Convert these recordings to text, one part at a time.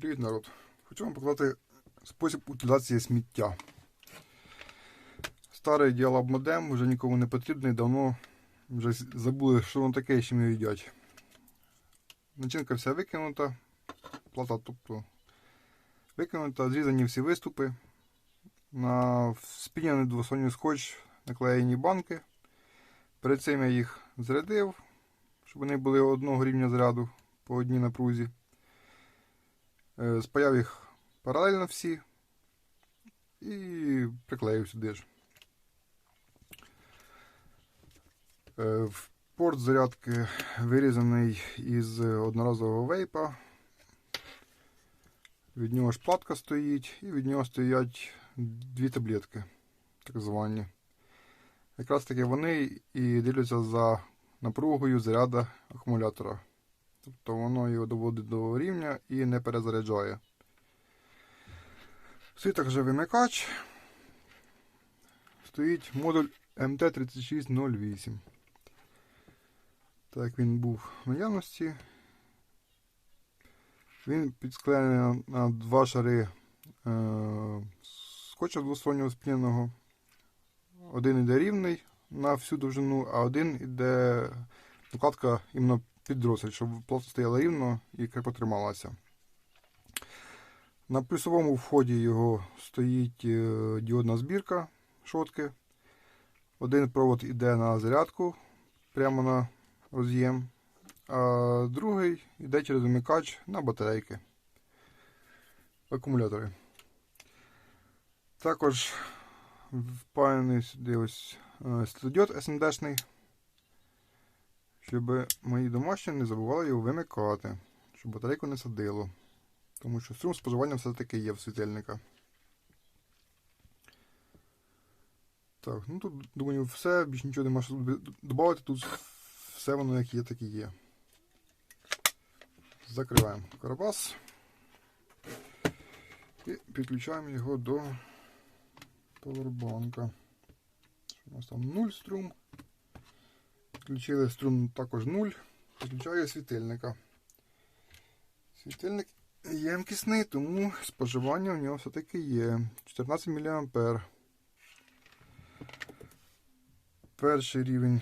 Привіт, народ! Хочу вам показати спосіб утилізації сміття. Старий діалаб модем вже нікому не потрібний, давно вже забули, що воно таке і чим його їдять. Начинка вся викинута, плата тобто викинута, зрізані всі виступи. На спінений двосторонній скотч наклеєні банки. Перед цим я їх зарядив, щоб вони були одного рівня заряду по одній напрузі. Е, Спаяв їх паралельно всі і приклеїв сюди ж. Е, В порт зарядки вирізаний із одноразового вейпа. Від нього ж платка стоїть, і від нього стоять дві таблетки, так звані. Якраз таки вони і дивляться за напругою заряду акумулятора. Тобто воно його доводить до рівня і не перезаряджає. Стоїть також вимикач. Стоїть модуль MT3608. Так він був в наявності. Він підсклеєний на, на два шари е, скотча двостороннього спіненого. Один іде рівний на всю довжину, а один іде накладка іменно підросль, щоб плата стояла рівно і крепко трималася. На плюсовому вході його стоїть е, діодна збірка шотки. Один провод йде на зарядку прямо на роз'єм, а другий йде через вимикач на батарейки. Акумулятори. Також впаяний сюди ось е, світлодіод SMD-шний, щоб мої домашні не забували його вимикати, щоб батарейку не садило. Тому що струм споживання все-таки є в світильника. Так, ну тут, думаю, все, більше нічого нема що додати. Тут все воно як є, так і є. Закриваємо карабас і підключаємо його до повербанка. У нас там 0 струм. Підключили струм також 0. Підключаю світильника. Світильник ємкісний, тому споживання в нього все-таки є. 14 мА. Перший рівень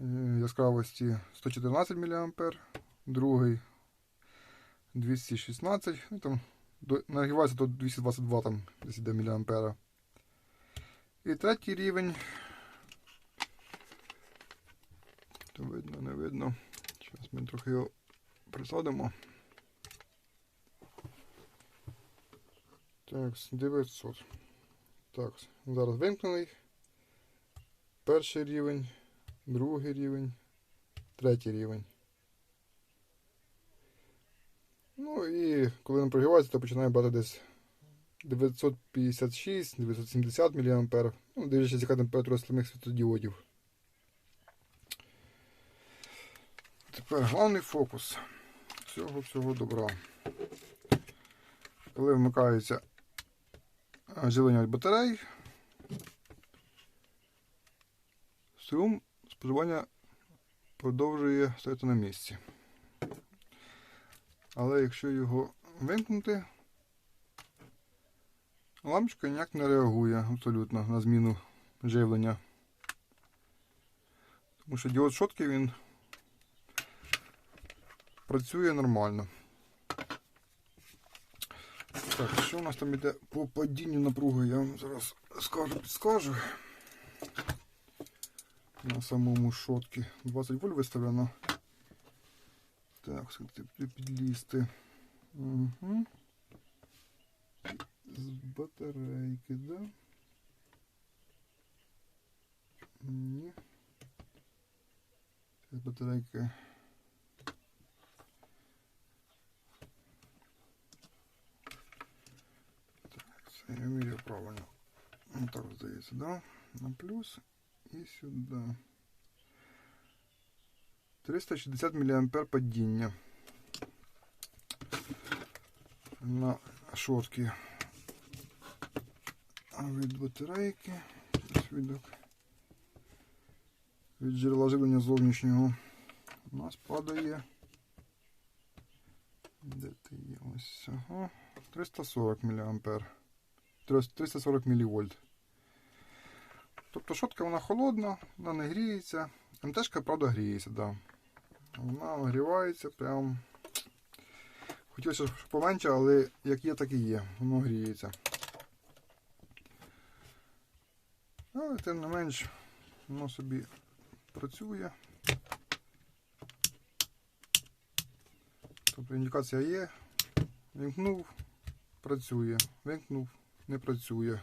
е, яскравості 114 мА, другий 216, ну там нагрівається до 222 там мА. І третій рівень. То видно, не видно. Зараз ми трохи його присадимо. Так, 900. Так, зараз вимкнений. Перший рівень, другий рівень, третій рівень. Ну і коли він прогрівається, то починає брати десь 956, 970 мА. Ну, дивлячись, яка температура самих світлодіодів. Тепер головний фокус всього всього добра. Коли вмикається е, живлення від батарей, струм споживання продовжує стояти на місці. Але якщо його вимкнути, лампочка ніяк не реагує абсолютно на зміну живлення. Тому що діод шотки він працює нормально. Так, що у нас там іде по падінню напруги, я вам зараз скажу, підскажу. На самому шотки 20 вольт виставлено. Так, скільки підлізти. Угу. З батарейки, да? Ні. З батарейки. Так, це я вмію правильно. Ну так здається, да? На плюс і сюди. 360 мА падіння на шотки від батарейки, свідок від джерела живлення зовнішнього у нас падає Де ти є? Ось. Ага. 340 мА. 340 мВ. Тобто шотка вона холодна, вона не гріється. МТшка, правда, гріється, да. Вона нагрівається прям. Хотілося, щоб поменше, але як є, так і є. Воно гріється. Але тим не менш, воно собі працює. Тобто індикація є. Вімкнув, працює. Вимкнув, не працює.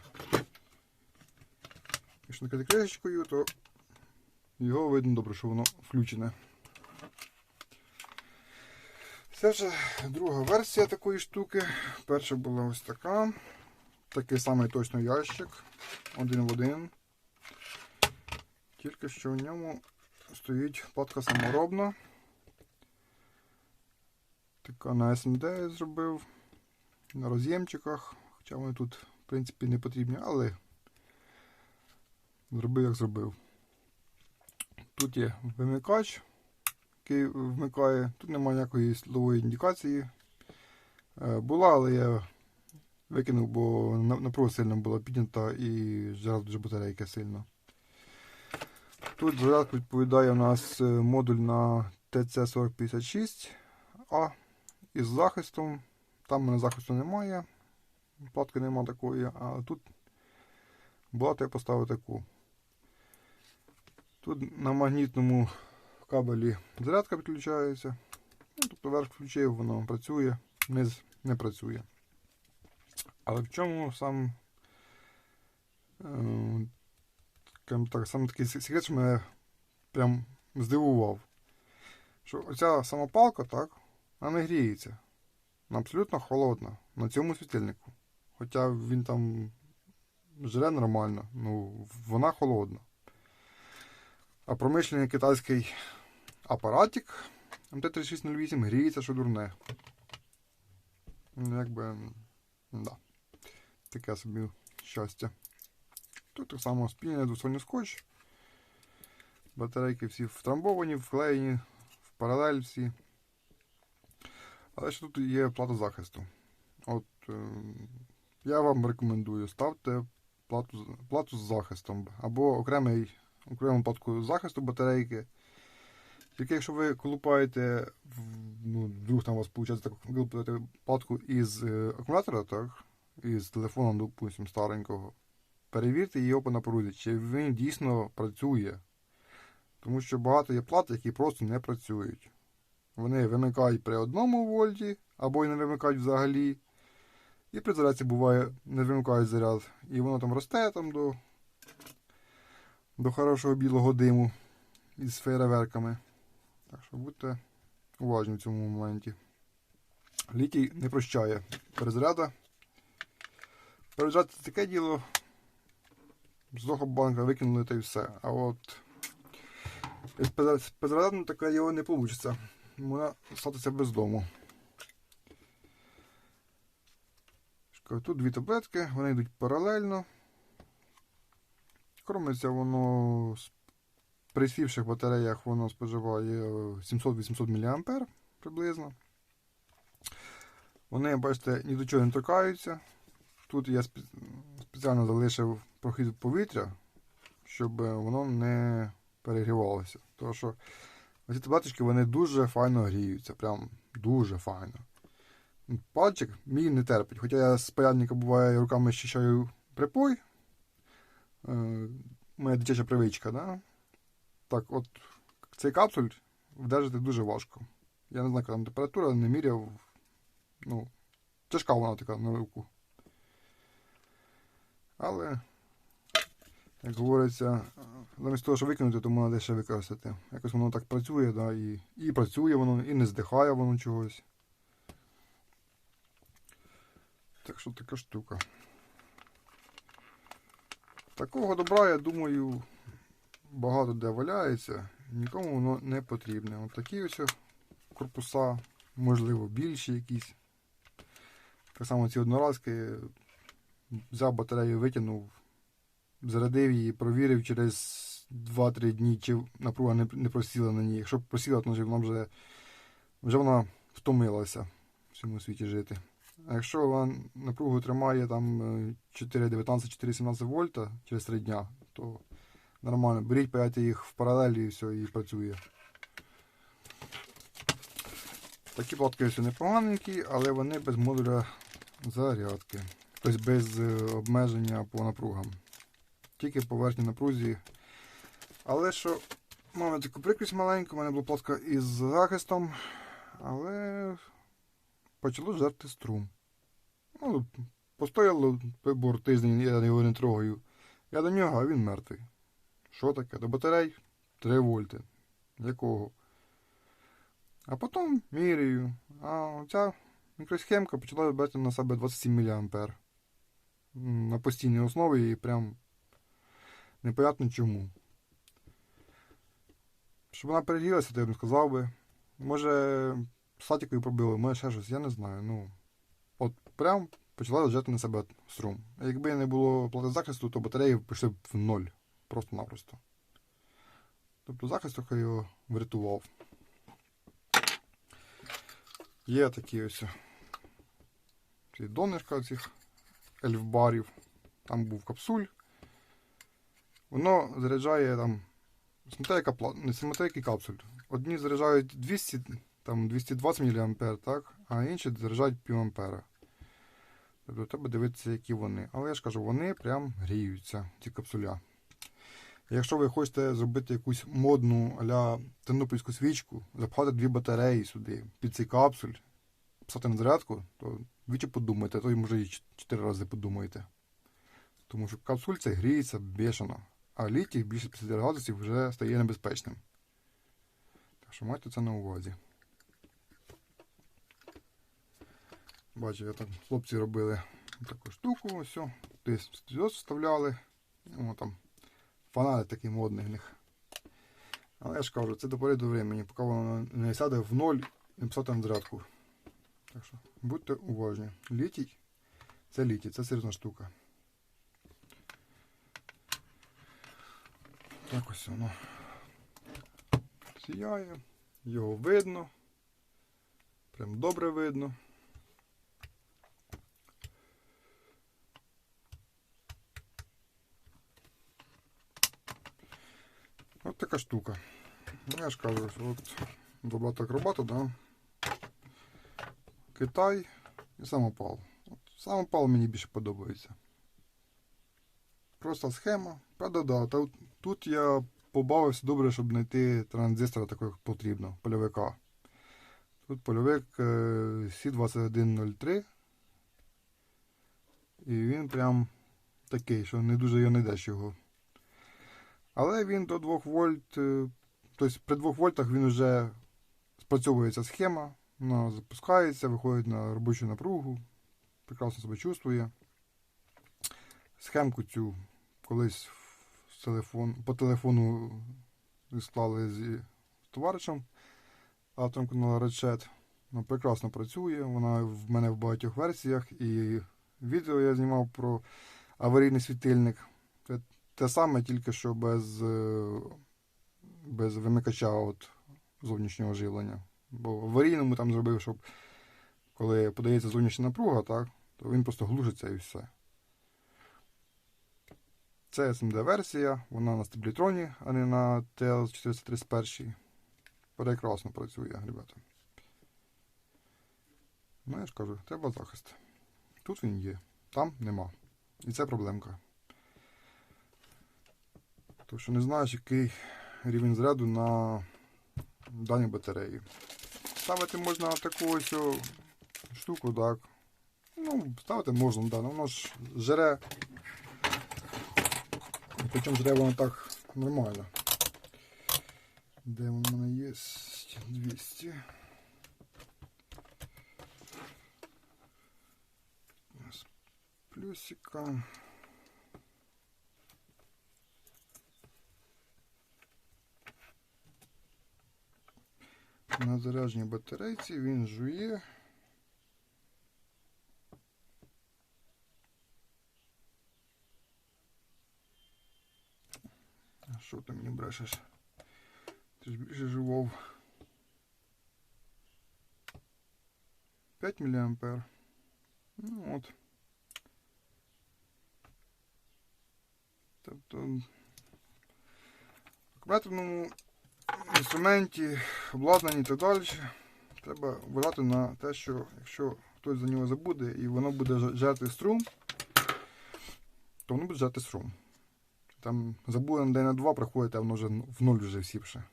Якщо накрити кришечкою, то його видно добре, що воно включене. Це вже друга версія такої штуки. Перша була ось така. Такий самий точно ящик. Один в один. Тільки що в ньому стоїть платка саморобна. Така на СМД я зробив. На роз'ємчиках. Хоча вони тут, принципі, не потрібні, але зробив як зробив. Тут є вимикач, який вмикає. Тут немає ніякої слідової індикації. Е, Була, але я викинув, бо на- напруга сильно була піднята і жрав дуже батарейка сильно. Тут зарядку відповідає у нас е, модуль на TC4056A із захистом. Там у мене захисту немає. Платки немає такої, а тут була, я поставив таку. Тут на магнітному кабелі зарядка підключається. Ну, тобто верх включив, воно працює, низ не працює. Але в чому сам, е, так, саме такий секрет, що мене прям здивував. Що оця сама так, вона не гріється. Вона абсолютно холодна на цьому світильнику. Хоча він там жре нормально, ну вона холодна. А промишлений китайський апаратик МТ-3608 гріється, що дурне. Ну, Якби. Да. Таке собі щастя. Тут так само спільний двосторонній скотч. Батарейки всі втрамбовані, вклеєні, в паралель всі. Але ще тут є плата захисту. От е, я вам рекомендую, ставте плату, плату з захистом або окремий окрему платку захисту батарейки. Тільки якщо ви колупаєте, ну, вдруг там у вас виходить так, платку із е, акумулятора, так, із телефоном, допустим, старенького, перевірте її по напрузі, чи він дійсно працює. Тому що багато є плат, які просто не працюють. Вони вимикають при одному вольті, або й не вимикають взагалі. І при зарядці буває, не вимикають заряд. І воно там росте там до, до хорошого білого диму із фейерверками. Так що будьте уважні в цьому моменті. Літій не прощає перезаряда. Перезаряд це таке діло. З того банка викинули та й все. А от з перезаряд- з перезарядом таке його не вийде. Вона статися без дому. Тут дві таблетки, вони йдуть паралельно. Кормиться воно з- при сівших батареях воно споживає 700-800 мА приблизно. Вони, бачите, ні до чого не торкаються. Тут я спеціально залишив прохід повітря, щоб воно не перегрівалося. Тому що ці таблеточки вони дуже файно гріються. Прям дуже файно. Пальчик мій не терпить. Хоча я з паяльника буває руками щищаю припой. Е, моя дитяча привичка, да? Так, от цей капсуль вдержати дуже важко. Я не знаю, яка там температура, не міряв. Ну, тяжка вона така на руку. Але, як говориться, замість того, що викинути, то можна дещо використати. Якось воно так працює, да, і, і працює воно, і не здихає воно чогось. Так що така штука. Такого добра, я думаю, багато де валяється, нікому воно не потрібне. От такі ось корпуса, можливо, більші якісь. Так само ці одноразки взяв батарею, витягнув, зарядив її, провірив через 2-3 дні, чи напруга не, просіла на ній. Якщо просіла, то вона вже, вже вона втомилася. цьому світі жити. А якщо вам напругу тримає там е, 4,19-4,17 вольта через 3 дня, то нормально. Беріть, паяйте їх в паралелі і все, і працює. Такі платки все непоганенькі, але вони без модуля зарядки. Тобто без е, обмеження по напругам. Тільки по верхній напрузі. Але що мав таку прикрість маленьку, у мене була платка із захистом, але почало жерти струм. Ну, постояло прибор тиждень, я його не трогаю. Я до нього, а він мертвий. Що таке? До батарей 3 вольти. Якого? А потім міряю. А ця мікросхемка почала брати на себе 27 мА. На постійній основі і прям непонятно чому. Щоб вона перегрілася, то я б сказав би. Може, статікою пробили, може ще щось, я не знаю. Ну, от прям почала лежати на себе струм. Якби не було плати захисту, то батареї пішли б в ноль. Просто-напросто. Тобто захист трохи його врятував. Є такі ось ці донышка цих ельфбарів. Там був капсуль. Воно заряджає там. Смотри, яка не смотри, який капсуль. Одні заряджають 200, там 220 мА, так? а інші заряджають пів ампера. Тобто треба дивитися, які вони. Але я ж кажу, вони прям гріються, ці капсуля. Якщо ви хочете зробити якусь модну аля тернопільську свічку, запхати дві батареї сюди під цей капсуль, писати на зарядку, то двічі подумайте, а то може і чотири рази подумаєте. Тому що капсуль це гріється бешено, а літій більше 50 градусів вже стає небезпечним. Так що майте це на увазі. Бачу, я там хлопці робили таку штуку, ось, десь зв'язок вставляли. О, там фонарик такий модний в них. Але я ж кажу, це до пори до времени, поки воно не сяде в ноль і писати на зарядку. Так що будьте уважні. Літій це літій, це серйозна штука. Так ось воно сіяє, його видно. Прям добре видно. От така штука. Я ж кажу, от добавка акробата, да. Китай і самопал. От самопал мені більше подобається. Просто схема. Правда, да. Та, тут я побавився добре, щоб знайти транзистора такого як потрібно, польовика. Тут польовик е, C2103. І він прям такий, що не дуже його знайдеш його. Але він до 2 вольт, е, тобто при 2 вольтах він вже спрацьовується схема, вона запускається, виходить на робочу напругу, прекрасно себе чувствує. Схемку цю колись в телефон, по телефону склали з товаришем автором каналу Redchat. Вона прекрасно працює, вона в мене в багатьох версіях і відео я знімав про аварійний світильник. Те саме, тільки що без е, без вимикача от зовнішнього живлення. Бо в аварійному там зробив, щоб коли подається зовнішня напруга, так, то він просто глушиться і все. Це SMD-версія, вона на стеблітроні, а не на TL431. Прекрасно працює, ребята. Ну, я ж кажу, треба захист. Тут він є, там нема. І це проблемка. Тому що не знаєш, який рівень заряду на даній батареї. Ставити можна таку ось штуку, так. Ну, ставити можна, да, воно ж жере. Причому жере воно так нормально. Де воно в мене є? 200. Плюсика. На зарядженій батарейці він жує. А що ти мені брешеш? Ти ж більше живов. 5 мА. Ну от. Тобто в акумуляторному інструменті, обладнанні і так далі. Треба вважати на те, що якщо хтось за нього забуде і воно буде жерти струм, то воно буде жерти струм. Там забули на день на два, приходить, а воно вже в нуль вже всівше.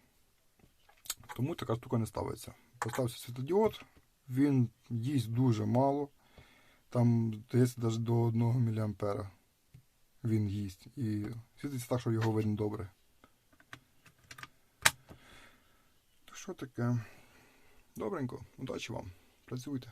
Тому така штука не ставиться. Поставився світодіод, він їсть дуже мало. Там, здається, навіть до 1 мА він їсть. І світиться так, що його видно добре. Що таке? Добренько, удачі вам. Працюйте.